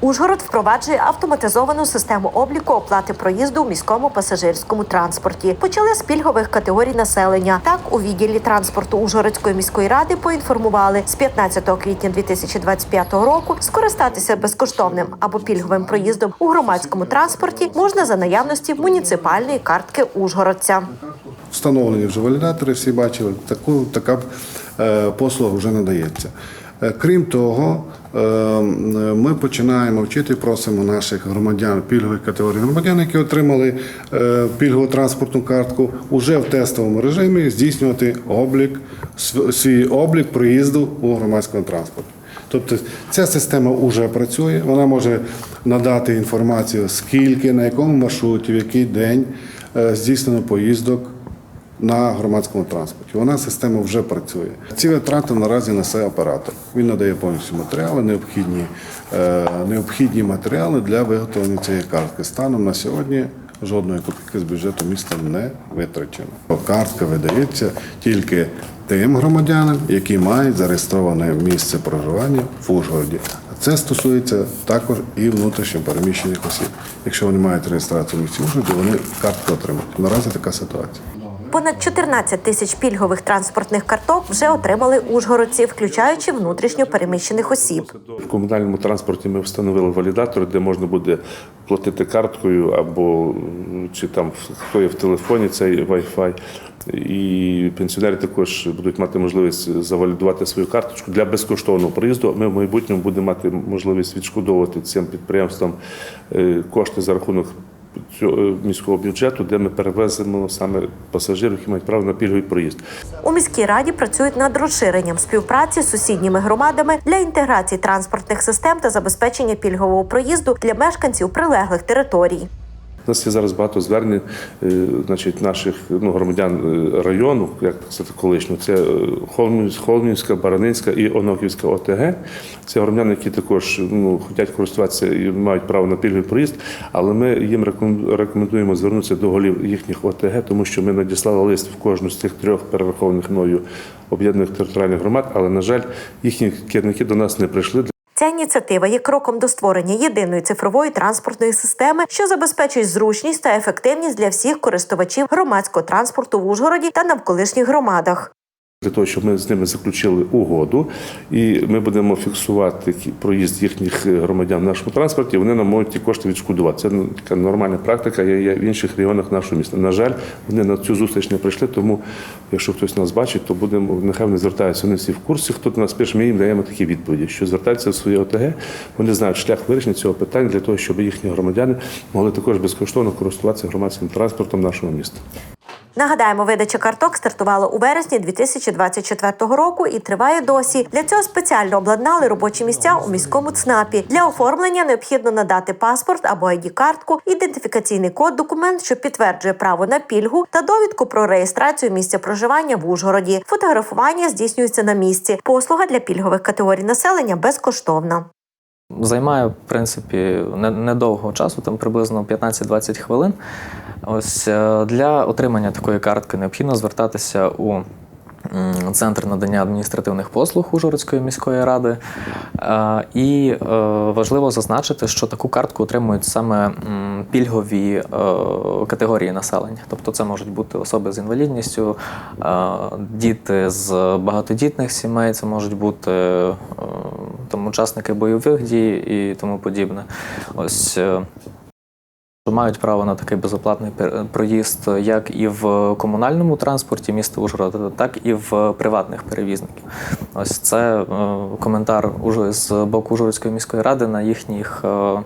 Ужгород впроваджує автоматизовану систему обліку оплати проїзду у міському пасажирському транспорті. Почали з пільгових категорій населення. Так, у відділі транспорту Ужгородської міської ради поінформували з 15 квітня 2025 року скористатися безкоштовним або пільговим проїздом у громадському транспорті можна за наявності муніципальної картки Ужгородця. Встановлені вже валідатори, всі бачили, таку, така е, послуга вже надається. Е, Крім того, е, ми починаємо вчити, просимо наших громадян пільгових категорій громадян, які отримали е, пільгову транспортну картку, уже в тестовому режимі здійснювати облік, свій облік проїзду у громадському транспорті. Тобто ця система вже працює, вона може надати інформацію, скільки, на якому маршруті, в який день здійснено поїздок на громадському транспорті. Вона система вже працює. Ці витрати наразі несе оператор. Він надає повністю матеріали, необхідні, е, необхідні матеріали для виготовлення цієї картки. Станом на сьогодні жодної копійки з бюджету міста не витрачено. Картка видається тільки тим громадянам, які мають зареєстроване місце проживання в Ужгороді. Це стосується також і внутрішньо переміщених осіб. Якщо вони мають реєстрацію в місті Ужгороді, вони картку отримають. Наразі така ситуація. Понад 14 тисяч пільгових транспортних карток вже отримали ужгородці, включаючи внутрішньо переміщених осіб. В комунальному транспорті ми встановили валідатор, де можна буде платити карткою або чи там хто є в телефоні цей Wi-Fi. І пенсіонери також будуть мати можливість завалідувати свою карточку для безкоштовного проїзду. Ми в майбутньому будемо мати можливість відшкодовувати цим підприємствам е, кошти за рахунок цього е, міського бюджету, де ми перевеземо саме пасажирів, які мають право на пільговий проїзд. У міській раді працюють над розширенням співпраці з сусідніми громадами для інтеграції транспортних систем та забезпечення пільгового проїзду для мешканців прилеглих територій. У нас є зараз багато звернень е, значить, наших ну, громадян е, району, як це колишнього. Це е, Холмівська, Баранинська і Оноківська ОТГ. Це громадяни, які також ну, хочуть користуватися і мають право на пільговий проїзд, але ми їм рекомендуємо звернутися до голів їхніх ОТГ, тому що ми надіслали лист в кожну з цих трьох перерахованих мною об'єднаних територіальних громад, але, на жаль, їхні керівники до нас не прийшли. Ця ініціатива є кроком до створення єдиної цифрової транспортної системи, що забезпечує зручність та ефективність для всіх користувачів громадського транспорту в Ужгороді та навколишніх громадах. Для того, щоб ми з ними заключили угоду, і ми будемо фіксувати проїзд їхніх е, громадян в нашому транспорті. Вони нам можуть ті кошти відшкодувати. Це така нормальна практика. є в інших регіонах нашого міста. На жаль, вони на цю зустріч не прийшли. Тому, якщо хтось нас бачить, то будемо нехай вони звертаються. Вони всі в курсі. Хто до нас пише, ми їм даємо такі відповіді, що звертаються в своє ОТГ. Вони знають шлях вирішення цього питання для того, щоб їхні громадяни могли також безкоштовно користуватися громадським транспортом нашого міста. Нагадаємо, видача карток стартувала у вересні 2024 року і триває досі. Для цього спеціально обладнали робочі місця у міському ЦНАПі. Для оформлення необхідно надати паспорт або id картку ідентифікаційний код, документ, що підтверджує право на пільгу, та довідку про реєстрацію місця проживання в Ужгороді. Фотографування здійснюється на місці. Послуга для пільгових категорій населення безкоштовна. Займає, в принципі, не- недовго часу, там приблизно 15-20 хвилин. Ось е, для отримання такої картки необхідно звертатися у Центр надання адміністративних послуг Ужгородської міської ради. Е, І е, важливо зазначити, що таку картку отримують саме пільгові категорії населення. Тобто це можуть бути особи з інвалідністю, діти з багатодітних сімей, це можуть бути там, учасники бойових дій і тому подібне. Ось. Мають право на такий безоплатний проїзд як і в комунальному транспорті міста Ужгорода, так і в приватних перевізників. Ось це е, коментар уже з боку Ужгородської міської ради на їхніх е,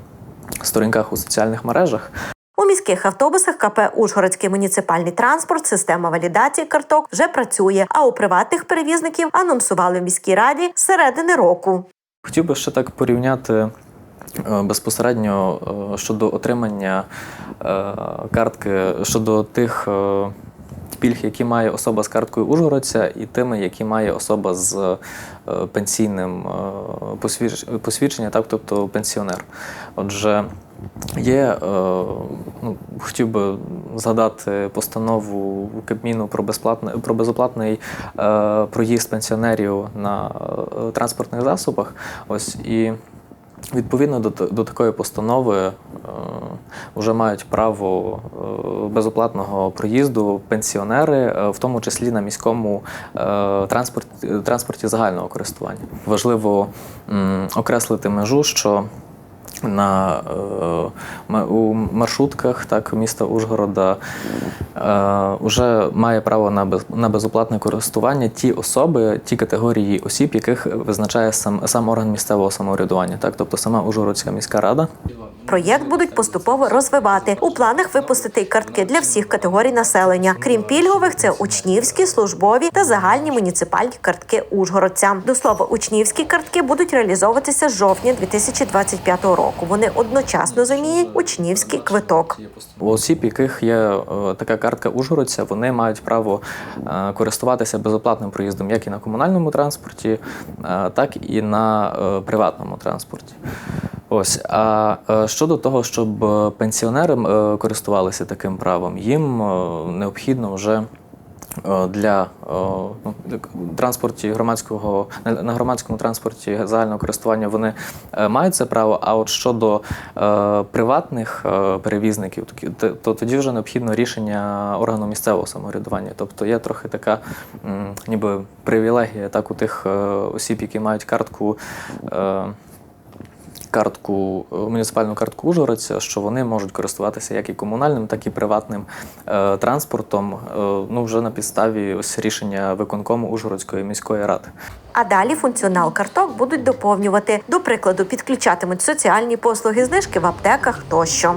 сторінках у соціальних мережах. У міських автобусах КП Ужгородський муніципальний транспорт система валідації карток вже працює. А у приватних перевізників анонсували в міській раді з середини року. Хотів би ще так порівняти безпосередньо е, щодо отримання е, картки щодо тих е, пільг, які має особа з карткою Ужгородця, і тими, які має особа з е, пенсійним е, посвідченням, так, тобто пенсіонер. Отже, Є, е, ну, хотів би згадати постанову Кабміну про безплатне про безоплатний е, проїзд пенсіонерів на е, транспортних засобах. Ось і Відповідно до, до такої постанови е, вже мають право е, безоплатного проїзду пенсіонери, е, в тому числі на міському транспорті, транспорті загального користування. Важливо окреслити межу, що на, е, у маршрутках так, міста Ужгорода е, вже має право на, без, на безоплатне користування ті особи, ті категорії осіб, яких визначає сам, сам орган місцевого самоврядування, так, тобто сама Ужгородська міська рада. Проєкт будуть поступово розвивати. У планах випустити картки для всіх категорій населення. Крім пільгових, це учнівські, службові та загальні муніципальні картки ужгородцям. До слова, учнівські картки будуть реалізовуватися з жовтня 2025 року. Вони одночасно замінять учнівський квиток. У осіб, яких є е, така картка Ужгородця, вони мають право е, користуватися безоплатним проїздом як і на комунальному транспорті, е, так і на приватному транспорті. Ось а е, щодо того, щоб е, пенсіонери е, користувалися таким правом, їм необхідно вже. Для ну, транспорті громадського на громадському транспорті загального користування вони мають це право. А от щодо приватних перевізників, то, то тоді вже необхідно рішення органу місцевого самоврядування. Тобто є трохи така ніби привілегія так у тих осіб, які мають картку. Картку е, муніципальну картку Ужгородця, що вони можуть користуватися як і комунальним, так і приватним е, транспортом. е, ну вже на підставі ось рішення виконкому Ужгородської міської ради. А далі функціонал карток будуть доповнювати. До прикладу, підключатимуть соціальні послуги, знижки в аптеках тощо.